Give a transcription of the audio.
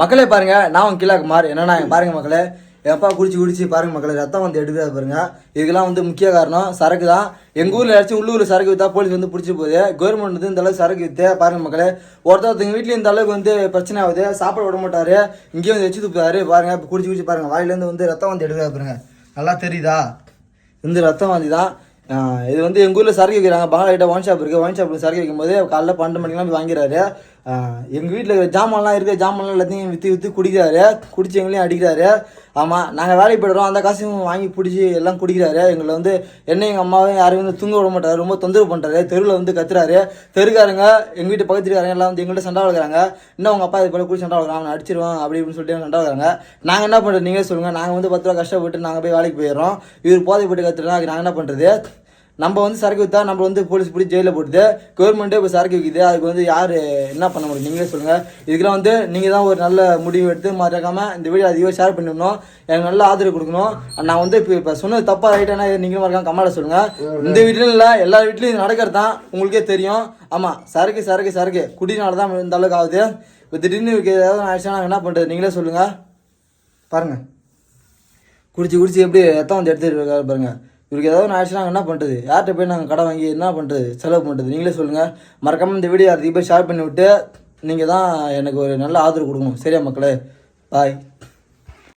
மக்களே பாருங்க நான் உங்க கீழே குமார் என்னன்னா பாருங்க மக்களே எப்பா குடிச்சு குடிச்சு பாருங்க மக்களே ரத்தம் வந்து எடுக்காது பாருங்க. இதுக்கெல்லாம் வந்து முக்கிய காரணம் சரக்கு தான். எங்கள் ஊரில் ஏதாச்சும் உள்ளூரில் சரக்கு வித்தா போலீஸ் வந்து பிடிச்சி போகுது. கவர்மெண்ட் வந்து இந்த அளவுக்கு சரக்கு வித்து பாருங்க மக்களே. ஒருத்தர் வீட்லேயும் இந்த அளவுக்கு வந்து பிரச்சனை ஆகுது. சாப்பாடு விட மாட்டாரு. இங்கேயும் வந்து வச்சு துப்பாரு பாருங்க இப்போ குடிச்சு குடிச்சு பாருங்க. வாயிலேருந்து வந்து ரத்தம் வந்து எடுக்கிறாரு பாருங்க. நல்லா தெரியுதா? இந்த ரத்தம் வாந்தி தான். இது வந்து எங்கள் ஊரில் சரக்கு வைக்கிறாங்க. பங்களாகிட்ட ஒயின் ஷாப் இருக்குது ஒன் ஷாப்பில் சரக்கு வைக்கும்போது காலைல பன்னெண்டு மணிக்கெலாம் போய் வாங்கிறாரு. எங்கள் வீட்டில் இருக்கிற ஜாமான்லாம் இருக்குது ஜாமான்லாம் எல்லாத்தையும் விற்று விற்று குடிக்கிறாரு. குடிச்சு எங்களையும் அடிக்கிறாரு. ஆமாம் நாங்கள் வேலைக்கு போய்டுறோம். அந்த காசையும் வாங்கி பிடிச்சி எல்லாம் குடிக்கிறாரு. எங்களை வந்து என்ன எங்கள் அம்மாவும் யாரும் வந்து தூங்க விட மாட்டாரு. ரொம்ப தொந்தரவு பண்ணுறாரு தெருவில் வந்து கத்துறாரு. தெருக்காரங்க எங்கள் வீட்டு பக்கத்துக்காரங்க எல்லாம் வந்து எங்கள்கிட்ட சண்டை வளர்க்குறாங்க. இன்னும் உங்கள் அப்பா இது போல குடி சண்டை வளர்க்குறாங்க. அவனை அடிச்சிருவான் அப்படி இப்படின்னு சொல்லிட்டு சண்டை வளர்க்குறாங்க. நாங்கள் என்ன பண்ணுறது நீங்களே சொல்லுங்கள் நாங்கள் வந்து பத்து ரூபா கஷ்டப்பட்டு நாங்கள் போய் வேலைக்கு போயிடுறோம். இவர் போதை போட்டு கத்துறா நாங்கள் என்ன பண்ணுறது நம்ம வந்து சரக்கு விற்றா நம்ம வந்து போலீஸ் பிடிச்சி ஜெயிலில் போட்டுது கவர்மெண்ட்டே இப்போ சரக்கு விற்கிது அதுக்கு வந்து யார் என்ன பண்ண முடியும்? நீங்களே சொல்லுங்கள் இதுக்கெல்லாம் வந்து நீங்கள் தான் ஒரு நல்ல முடிவு எடுத்து மறக்காமல் இந்த வீடியோ அதிகமாக ஷேர் பண்ணிடணும். எனக்கு நல்ல ஆதரவு கொடுக்கணும். நான் வந்து இப்போ இப்போ சொன்னது தப்பாக ரைட்டானா நீங்களும் மறக்காம கமெண்ட்டில் சொல்லுங்கள் இந்த வீட்லையும் இல்லை எல்லா வீட்லையும் இது நடக்கிறது தான். உங்களுக்கே தெரியும். ஆமாம் சரக்கு சரக்கு சரக்கு. குடினால தான் இந்த அளவுக்கு ஆகுது. இப்போ திடீர்னு ஏதாவது ஆயிடுச்சுன்னா நாங்கள் என்ன பண்ணுறது நீங்களே சொல்லுங்கள் பாருங்கள் குடிச்சு குடிச்சு எப்படி ரத்தம் வந்து எடுத்துகிட்டு இருக்காரு பாருங்கள் இவருக்கு ஏதாவது ஒன்று ஆயிடுச்சுன்னா என்ன பண்ணுறது யார்கிட்ட போய் நாங்கள் கடை வாங்கி என்ன பண்ணுறது செலவு பண்ணுறது நீங்களே சொல்லுங்கள் மறக்காமல் இந்த வீடியோ அதிக போய் ஷேர் பண்ணிவிட்டு நீங்கள் தான் எனக்கு ஒரு நல்ல ஆதரவு கொடுக்கணும். சரியா மக்களே? பாய்